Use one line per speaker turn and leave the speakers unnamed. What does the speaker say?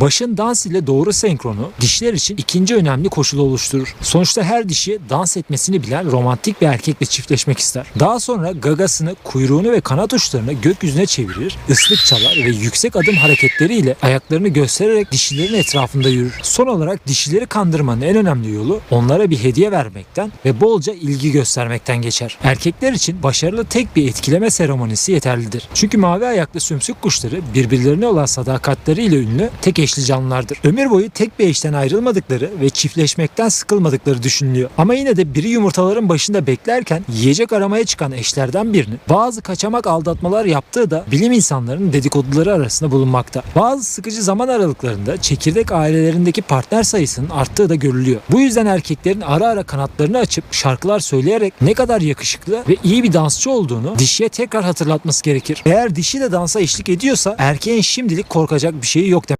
Başın dans ile doğru senkronu dişiler için ikinci önemli koşulu oluşturur. Sonuçta her dişi dans etmesini bilen romantik bir erkekle çiftleşmek ister. Daha sonra gagasını, kuyruğunu ve kanat uçlarını gökyüzüne çevirir, ıslık çalar ve yüksek adım hareketleriyle ayaklarını göstererek dişilerin etrafında yürür. Son olarak dişileri kandırmanın en önemli yolu onlara bir hediye vermekten ve bolca ilgi göstermekten geçer. Erkekler için başarılı tek bir etkileme seremonisi yeterlidir. Çünkü mavi ayaklı sümsük kuşları birbirlerine olan sadakatleriyle ünlü tek eşli canlılardır. Ömür boyu tek bir eşten ayrılmadıkları ve çiftleşmekten sıkılmadıkları düşünülüyor. Ama yine de biri yumurtaların başında beklerken yiyecek aramaya çıkan eşlerden birini bazı kaçamak aldatmalar yaptığı da bilim insanlarının dedikoduları arasında bulunmakta. Bazı sıkıcı zaman aralıklarında çekirdek ailelerindeki partner sayısının arttığı da görülüyor. Bu yüzden erkeklerin ara ara kanatlarını açıp şarkılar söyleyerek ne kadar yakışıklı ve iyi bir dansçı olduğunu dişiye tekrar hatırlatması gerekir. Eğer dişi de dansa eşlik ediyorsa erkeğin şimdilik korkacak bir şeyi yok demek.